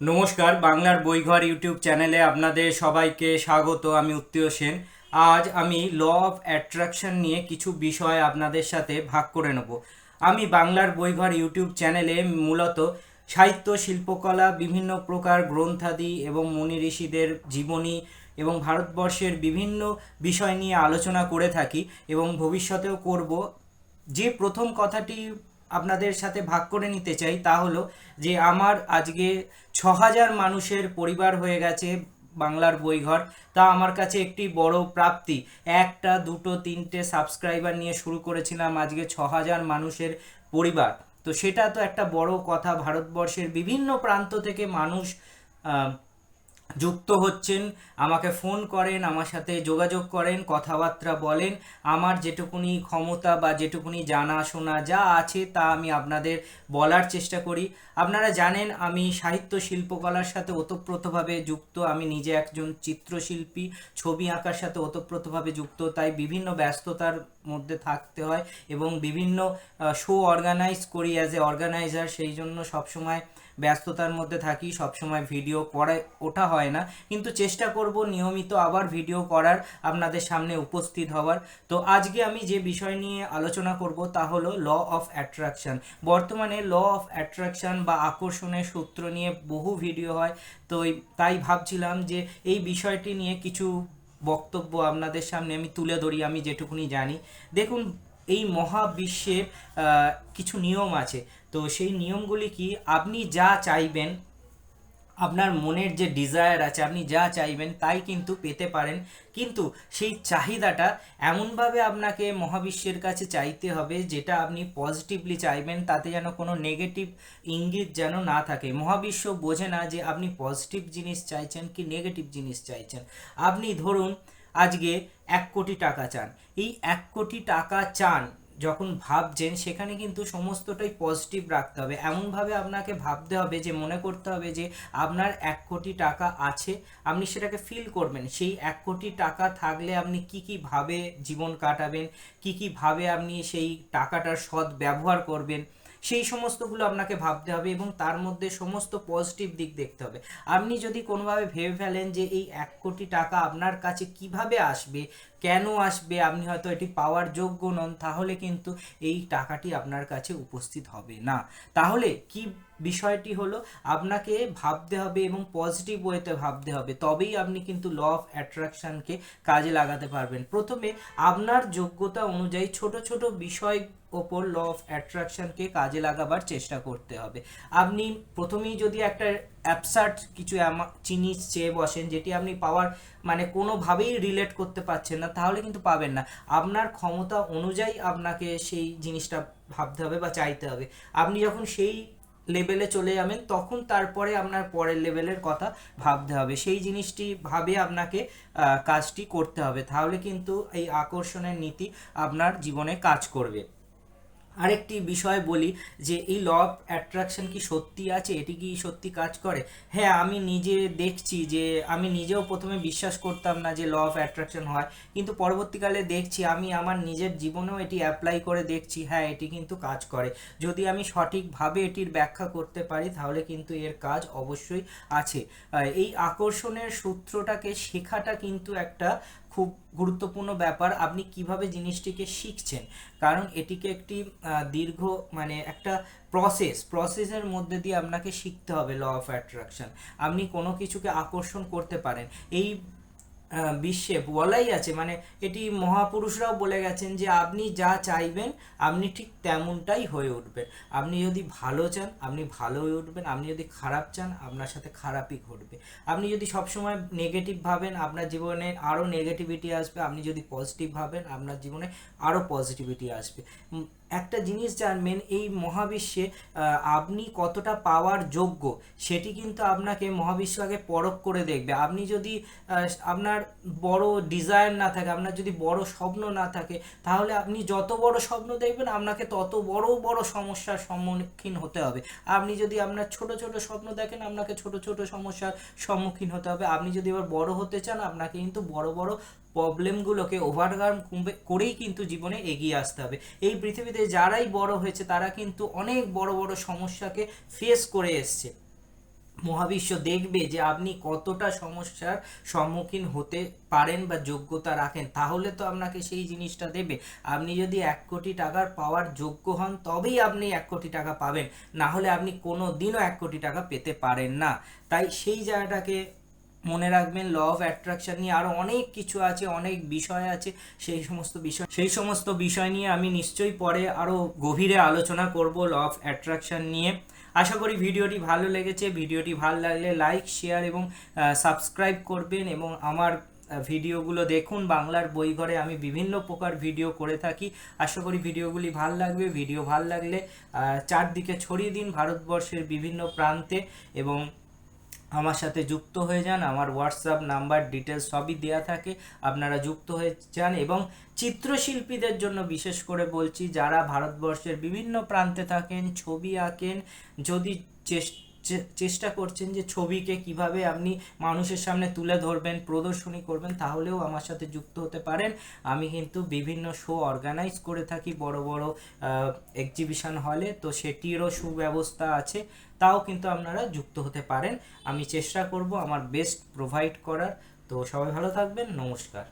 নমস্কার, বাংলার বইঘর ইউটিউব চ্যানেলে আপনাদের সবাইকে স্বাগত, আমি উত্তীয় সেন। আজ আমি ল অফ অ্যাট্রাকশন নিয়ে কিছু বিষয় আপনাদের সাথে ভাগ করে নেব। আমি বাংলার বইঘর ইউটিউব চ্যানেলে মূলত সাহিত্য, শিল্পকলা, বিভিন্ন প্রকার গ্রন্থাদি এবং মুনি ঋষিদের জীবনী এবং ভারতবর্ষের বিভিন্ন বিষয় নিয়ে আলোচনা করে থাকি এবং ভবিষ্যতেও করব। যে প্রথম কথাটি আপনাদের সাথে ভাগ করে নিতে চাই তা হলো যে আমার আজকে ছ হাজার মানুষের পরিবার হয়ে গেছে বাংলার বইঘর। তা আমার কাছে একটি বড় প্রাপ্তি। একটা, দুটো, তিনটে সাবস্ক্রাইবার নিয়ে শুরু করেছিলাম আজকে ছ হাজার মানুষের পরিবার। তো সেটা তো একটা বড় কথা। ভারতবর্ষের বিভিন্ন প্রান্ত থেকে মানুষ যুক্ত হচ্ছেন, আমাকে ফোন করেন, আমার সাথে যোগাযোগ করেন, কথাবার্তা বলেন। আমার যেটুকুনি ক্ষমতা বা যেটুকুনি জানাশোনা যা আছে তা আমি আপনাদের বলার চেষ্টা করি। আপনারা জানেন, আমি সাহিত্য শিল্পকলার সাথে ওতপ্রোতভাবে যুক্ত। আমি নিজে একজন চিত্রশিল্পী, ছবি আঁকার সাথে ওতপ্রোতভাবে যুক্ত। তাই বিভিন্ন ব্যস্ততার মধ্যে থাকতে হয় এবং বিভিন্ন শো অর্গানাইজ করি অ্যাজ এ অর্গানাইজার সেই জন্য সবসময় ব্যস্ততার মধ্যে থাকি, সবসময় ভিডিও করা ওঠা হয় না। কিন্তু চেষ্টা করব নিয়মিত আবার ভিডিও করার, আপনাদের সামনে উপস্থিত হওয়ার। তো আজকে আমি যে বিষয় নিয়ে আলোচনা করব তা হলো ল অফ অ্যাট্রাকশন বর্তমানে ল অফ অ্যাট্রাকশন বা আকর্ষণের সূত্র নিয়ে বহু ভিডিও হয়। তো তাই ভাবছিলাম যে এই বিষয়টি নিয়ে কিছু বক্তব্য আপনাদের সামনে আমি তুলে ধরি, আমি যেটুকুনি জানি। দেখুন, এই মহাবিশ্বের কিছু নিয়ম আছে। তো সেই নিয়মগুলি কি? আপনি যা চাইবেন আপনার মনের যে ডিজায়ার আছে, আপনি যা চাইবেন তাই কিন্তু পেতে পারেন। কিন্তু সেই চাহিদাটা এমনভাবে আপনাকে মহাবিশ্বের কাছে চাইতে হবে, যেটা আপনি পজিটিভলি চাইবেন, তাতে যেন কোনো নেগেটিভ ইঙ্গিত যেন না থাকে। মহাবিশ্ব বোঝে না যে আপনি পজিটিভ জিনিস চাইছেন কি নেগেটিভ জিনিস চাইছেন। আপনি ধরুন, আজকে এক কোটি টাকা চান। এই এক কোটি টাকা চান যখন ভাবছেন, সেখানে কিন্তু সমস্তটাই পজিটিভ রাখতে হবে। এমনভাবে আপনাকে ভাবতে হবে যে, মনে করতে হবে যে, আপনার এক কোটি টাকা আছে, আপনি সেটাকে ফিল করবেন। সেই এক কোটি টাকা থাকলে আপনি কি কি ভাবে জীবন কাটাবেন, কি কি ভাবে আপনি সেই টাকাটার সৎ ব্যবহার করবেন সেই সমস্তগুলো আপনাকে ভাবতে হবে এবং তার মধ্যে সমস্ত পজিটিভ দিক দেখতে হবে। আপনি যদি কোনোভাবে ভেবে ফেলেন যে এই এক কোটি টাকা আপনার কাছে কীভাবে আসবে, কেন আসবে, আপনি হয়তো এটি পাওয়ার যোগ্য নন, তাহলে কিন্তু এই টাকাটি আপনার কাছে উপস্থিত হবে না। তাহলে কি বিষয়টি হলো আপনাকে ভাবতে হবে এবং পজিটিভ ওয়েতে ভাবতে হবে। তবেই আপনি কিন্তু ল অফ অ্যাট্রাকশনকে কাজে লাগাতে পারবেন। প্রথমে আপনার যোগ্যতা অনুযায়ী ছোট ছোট বিষয় ওপর ল অফ অ্যাট্রাকশনকে কাজে লাগাবার চেষ্টা করতে হবে। আপনি প্রথমেই যদি একটা অ্যাবসার্ট কিছু জিনিস চেয়ে বসেন যেটি আপনি পাওয়ার মানে কোনোভাবেই রিলেট করতে পারছেন না, তাহলে কিন্তু পাবেন না। আপনার ক্ষমতা অনুযায়ী আপনাকে সেই জিনিসটা ভাবতে হবে বা চাইতে হবে। আপনি যখন সেই লেভেলে চলে যাবেন, তখন তারপরে আপনার পরের লেভেলের কথা ভাবতে হবে। সেই জিনিসটি ভাবে আপনাকে কাজটি করতে হবে। তাহলে কিন্তু এই আকর্ষণের নীতি আপনার জীবনে কাজ করবে। আরেকটি বিষয় বলি যে এই ল অফ অ্যাট্রাকশন কি সত্যি আছে? এটি কি সত্যি কাজ করে? হ্যাঁ আমি নিজে দেখছি যে আমি নিজেও প্রথমে বিশ্বাস করতাম না যে ল অফ অ্যাট্রাকশন হয়। কিন্তু পরবর্তীকালে দেখছি, আমি আমার নিজের জীবনেও এটি অ্যাপ্লাই করে দেখছি হ্যাঁ এটি কিন্তু কাজ করে। যদি আমি সঠিকভাবে এটির ব্যাখ্যা করতে পারি, তাহলে কিন্তু এর কাজ অবশ্যই আছে। এই আকর্ষণের সূত্রটাকে শেখাটা কিন্তু একটা খুব গুরুত্বপূর্ণ ব্যাপার আপনি কীভাবে জিনিসটিকে শিখছেন। কারণ এটিকে একটি দীর্ঘ মানে একটা প্রসেস প্রসেসের মধ্যে দিয়ে আপনাকে শিখতে হবে ল অফ অ্যাট্রাকশন আপনি কোনো কিছুকে আকর্ষণ করতে পারেন। এই বিশ্বে বলাই আছে মানে এটি মহাপুরুষরাও বলে গেছেন যে আপনি যা চাইবেন, আপনি ঠিক তেমনটাই হয়ে উঠবেন। আপনি যদি ভালো চান, আপনি ভালো হয়ে উঠবেন। আপনি যদি খারাপ চান, আপনার সাথে খারাপই ঘটবে। আপনি যদি সবসময় নেগেটিভ ভাবেন, আপনার জীবনে আরও নেগেটিভিটি আসবে। আপনি যদি পজিটিভ ভাবেন, আপনার জীবনে আরও পজিটিভিটি আসবে। একটা জিনিস জানবেন, এই মহাবিশ্বে আপনি কতটা পাওয়ার যোগ্য, সেটি কিন্তু আপনাকে মহাবিশ্ব আগে পরখ করে দেখবে। আপনি যদি আপনার বড় ডিজায়ার না থাকে, আপনার যদি বড় স্বপ্ন না থাকে, তাহলে আপনি যত বড় স্বপ্ন দেখবেন, আপনাকে তত বড় বড় সমস্যার সম্মুখীন হতে হবে। আপনি যদি আপনার ছোট ছোট স্বপ্ন দেখেন, আপনাকে ছোট ছোট সমস্যার সম্মুখীন হতে হবে। আপনি যদি এবার বড় হতে চান, আপনাকে কিন্তু বড় বড় প্রবলেমগুলোকে ওভারকাম করেই কিন্তু জীবনে এগিয়ে আসতে হবে। এই পৃথিবীতে যারাই বড় হয়েছে, তারা কিন্তু অনেক বড় বড় সমস্যাকে ফেস করে এসছে। মহাবিশ্ব দেখবে যে আপনি কতটা সমস্যার সম্মুখীন হতে পারেন বা যোগ্যতা রাখেন, তাহলে তো আপনাকে সেই জিনিসটা দেবে। আপনি যদি এক কোটি টাকার পাওয়ার যোগ্য হন, তবেই আপনি এক কোটি টাকা পাবেন। না হলে আপনি কোনো দিনও এক কোটি টাকা পেতে পারেন না। তাই সেই জায়গাটাকে মনে রাখবেন ল অফ অ্যাট্রাকশন নিয়ে আরও অনেক কিছু আছে, অনেক বিষয় আছে। সেই সমস্ত বিষয়, সেই সমস্ত বিষয় নিয়ে আমি নিশ্চয়ই পরে আরও গভীরে আলোচনা করব ল অফ অ্যাট্রাকশন নিয়ে। আশা করি ভিডিওটি ভালো লেগেছে। ভিডিওটি ভালো লাগলে লাইক শেয়ার এবং সাবস্ক্রাইব করবেন এবং আমার ভিডিওগুলো দেখুন। বাংলার বই ঘরে আমি বিভিন্ন প্রকার ভিডিও করে থাকি। আশা করি ভিডিওগুলি ভালো লাগবে। ভিডিও ভালো লাগলে চারদিকে ছড়িয়ে দিন ভারতবর্ষের বিভিন্ন প্রান্তে এবং আমার সাথে যুক্ত হয়ে যান। আমার হোয়াটসঅ্যাপ নাম্বার ডিটেলস সবই দেয়া থাকে। আপনারা যুক্ত হয়ে যান এবং চিত্রশিল্পীদের জন্য বিশেষ করে বলছি, যারা ভারতবর্ষের বিভিন্ন প্রান্তে থাকেন, ছবি আঁকেন, যদি চেস- চে- চেষ্টা করছেন যে ছবিকে কীভাবে আপনি মানুষের সামনে তুলে ধরবেন, প্রদর্শনী করবেন, তাহলেও আমার সাথে যুক্ত হতে পারেন। আমি কিন্তু বিভিন্ন শো অর্গানাইজ করে থাকি বড় বড় এক্সিবিশন হলে তো সেটিরও সুব্যবস্থা আছে, তাও কিন্তু আপনারা যুক্ত হতে পারেন। আমি চেষ্টা করব আমার বেস্ট প্রোভাইড করার। তো সবাই ভালো থাকবেন, নমস্কার।